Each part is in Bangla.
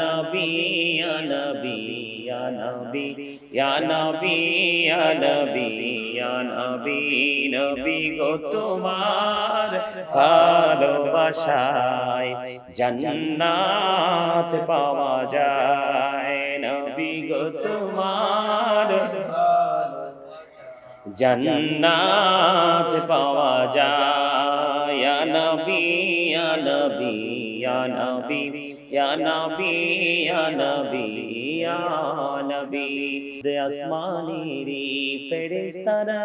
নবী, ইয়া নবী ইয়া নবী ইয়া নবী ইয়া নবী নবী নবী গো তোমার ভালোবাসায় জান্নাত পাওয়া যায়। নবী গো তোমার জান্নাত পাওয়া যায়। ইয়া নবী নবী নবী নবী নবী আসমানেরি ফেরেশতারা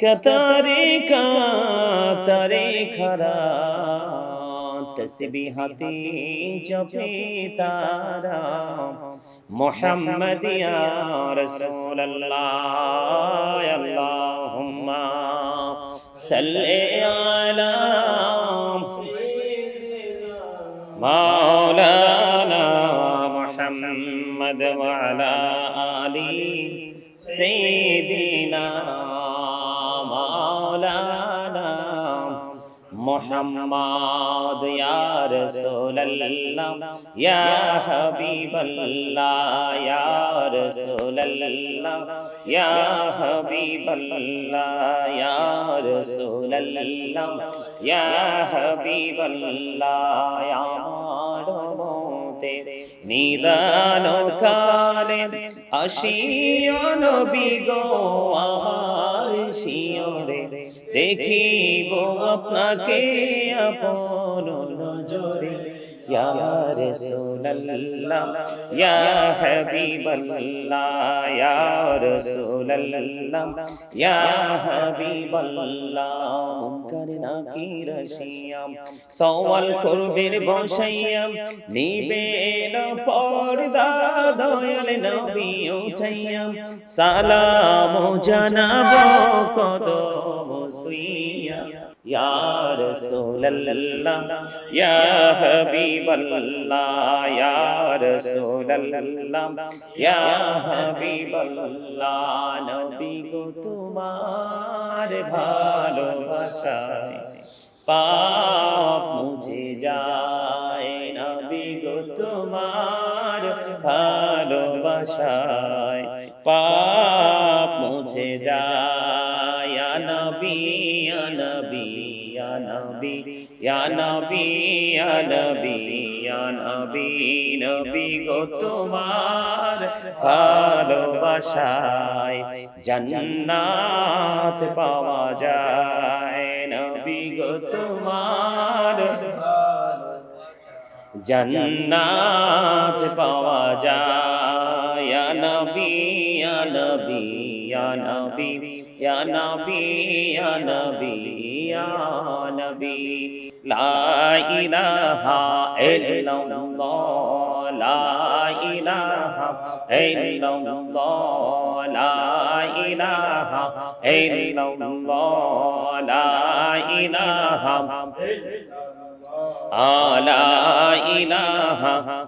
কতারে কাতারে খরা তসবিহাতে জপে তারা মোহাম্মদ ইয়া রাসূলুল্লাহ আল্লাহুম্মা সাল্লি আলা মুহাম্মদ ওয়া আলা আলি সাইয়্যিদিনা মাওলানা মোহাম্মদ ইয়া রাসূলুল্লাহ, ইয়া হাবিবাল্লাহ, ইয়া রাসূলুল্লাহ, ইয়া হাবিবাল্লাহ, ইয়া রাসূলুল্লাহ, ইয়া হাবিবাল্লাহ আমার মতে নিদান কালে আসিও নবী গো, আমার শিয়রে দেখিব আপনাকে আপন নজরে। ইয়া রাসূলুল্লাহ, ইয়া হাবিবাল্লাহ, ইয়া রাসূলুল্লাহ, ইয়া হাবিবাল্লাহ, মুনকার নাকির শিয়াম সওয়াল করবের বসাইয়াম, নিবে না পর্দা দয়াল নবী উঠাইয়াম সালাম জানাব কদম সুইয়া ইয়া রাসূলুল্লাহ, ইয়া হাবিবাল্লাহ, ইয়া রাসূলুল্লাহ, ইয়া হাবিবাল্লাহ, নবী গো তোমার ভালোবাসায়। পাপ মুছে যায়, নবী গো তোমার ভালোবাসায়। পাপ মুছে যায় তোমার ভালোবাসায় জান্নাত পাওয়া যায়। নবী গো তোমার জান্নাত পাওয়া যায়। নবী নবী নবী ইয়া নবী ইয়া নবী ইয়া নবী লা ইলাহা ইল্লাল্লাহ লা ইলাহা ইল্লাল্লাহ লা ইলাহা ইল্লাল্লাহ লা ইলাহা لا إله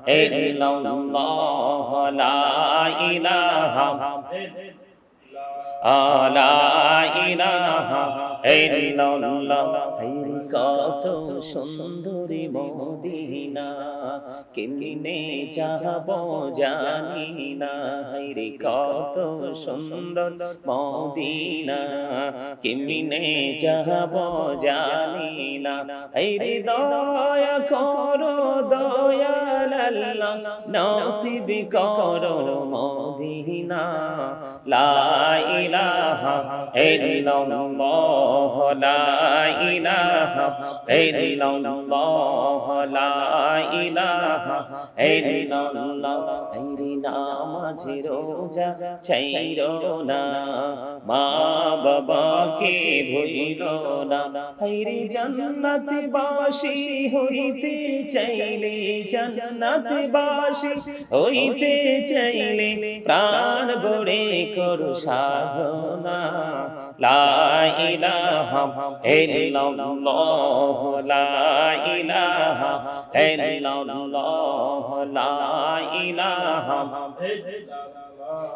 إلا الله لا إله লা ইলাহা ইল্লাল্লাহ হাইরে কত সুন্দরী মদিনা কেমনে যাব জানি না হাইরে কত সুন্দর মদিনা কেমনে যাব জানি না হাইরে দয়া করো দয়াল আল্লাহ নসিব করো মদিনা লা ইলাহা ইল্লাল্লাহ, লা ইলাহা ইল্লাল্লাহ, লা ইলাহা ইল্লাল্লাহ। আইরে নামাজি রোজা চাইর না, মা বাবাকে ভুইল না। হাইরে জান্নাত বাসি হইতে চাইলে জান্নাত বাসি হইতে চাইলে প্রাণ বড়ে করু সাধনা। লা ইলাহা ইল্লাল্লাহ লা ইলাহা ইল্লাল্লাহ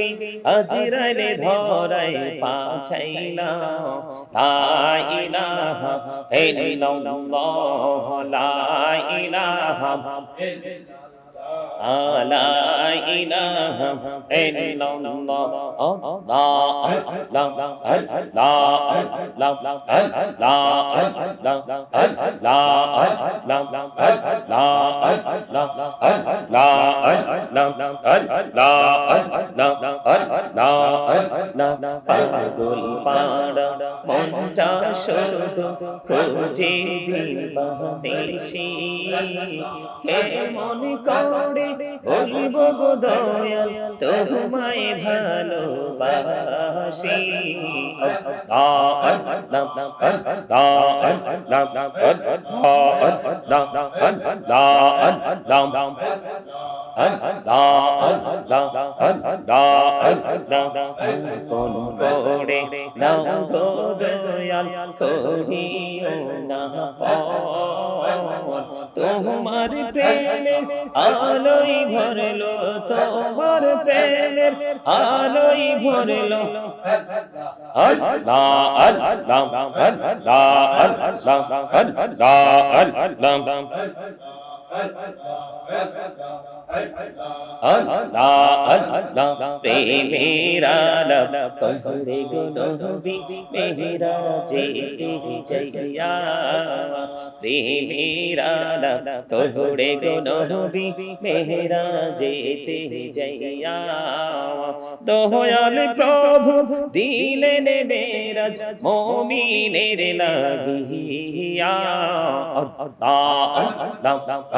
আগে আজরাইলে ধরাই পাঠাইলা লা ইলাহা ইল্লাল্লাহ লা ইলাহা لا إله إلا الله الله لا لا لا পাগল পাড়া মনটা শুধু খুঁজে দিন বাহাদেশি কেমন করে বলব গো দয়াল তোমায় ভালোবাসি কোন করে নাও গো দয়াল করিও না তোমার প্রেমের আলোই ভরলো তোমার প্রেমের আলোই ভরলো আল্লাহ কহরে গুনবি মেহরা যেতে যাইয়া দয়াল প্রভু দিলেন বেরাজ মমিনের লাগিয়া। আল্লাহ আল্লাহ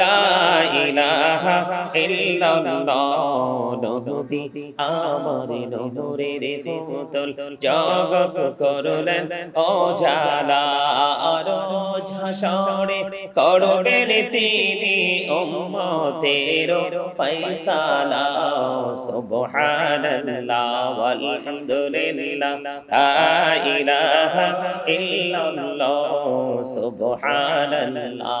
লা ইলাহা ইল্লাল্লাহ আমার নহরের ফুতল জগৎ করলেন অজালা আর ঝাসরে। করবেন তিনি উম্মতের ফয়সালা। সুবহানাল্লাহ ওয়ালহামদুলিল্লাহ লা ইলাহা ইল্লাল্লাহ, সুবহানাল্লাহ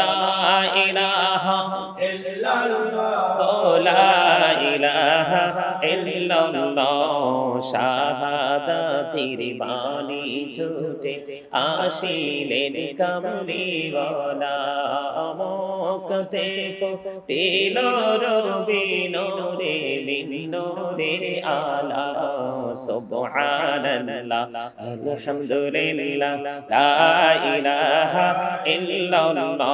লা ইলাহা ও লা ইলাহা ইল্লাল্লাহ শাহাদাতের বাণী ঠোঁটে আসিলেন কামলিওয়ালা মকতে ফুটিল রবি নোরে মিন নোরে আলা সুবহানাল্লাহ। আলহামদুলিল্লাহ। লা ইলাহা ইল্লাল্লাহ।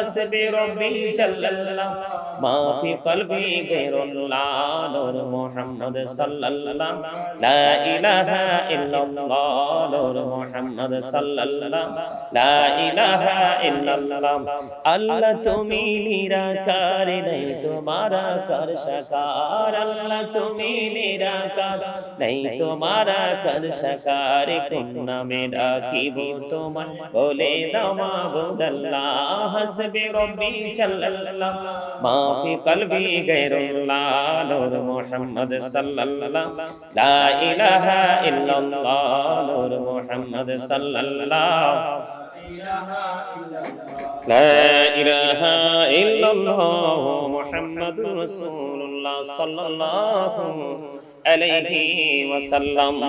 হাসবি রব্বি জাল্লাল্লাহ। মা ফি কলবি গায়রুল্লাহ নূর মুহাম্মদ সাল্লাল্লাহ। লা ইলাহা ইল্লাল্লাহ নূর মুহাম্মদ সাল্লাল্লাহ। লা ইলাহা ইল্লাল্লাহ। আল্লাহ তুমি নিরাকার, নাই তোমারা কর সাকার। আল্লাহ তুমি নিরাকার, নাই তোমারা কর সাকার। কোন নামে ডাকিব তোমার বলে দাও মাবুদাল্লাহ হাসবি से रबी चल माफी कलबी गैरुल्लाह नूर मोहम्मद सल्लल्लाह ला इलाहा इल्लल्लाह नूर मोहम्मद सल्लल्लाह لا إله إلا الله محمد رسول الله صلى الله عليه وسلم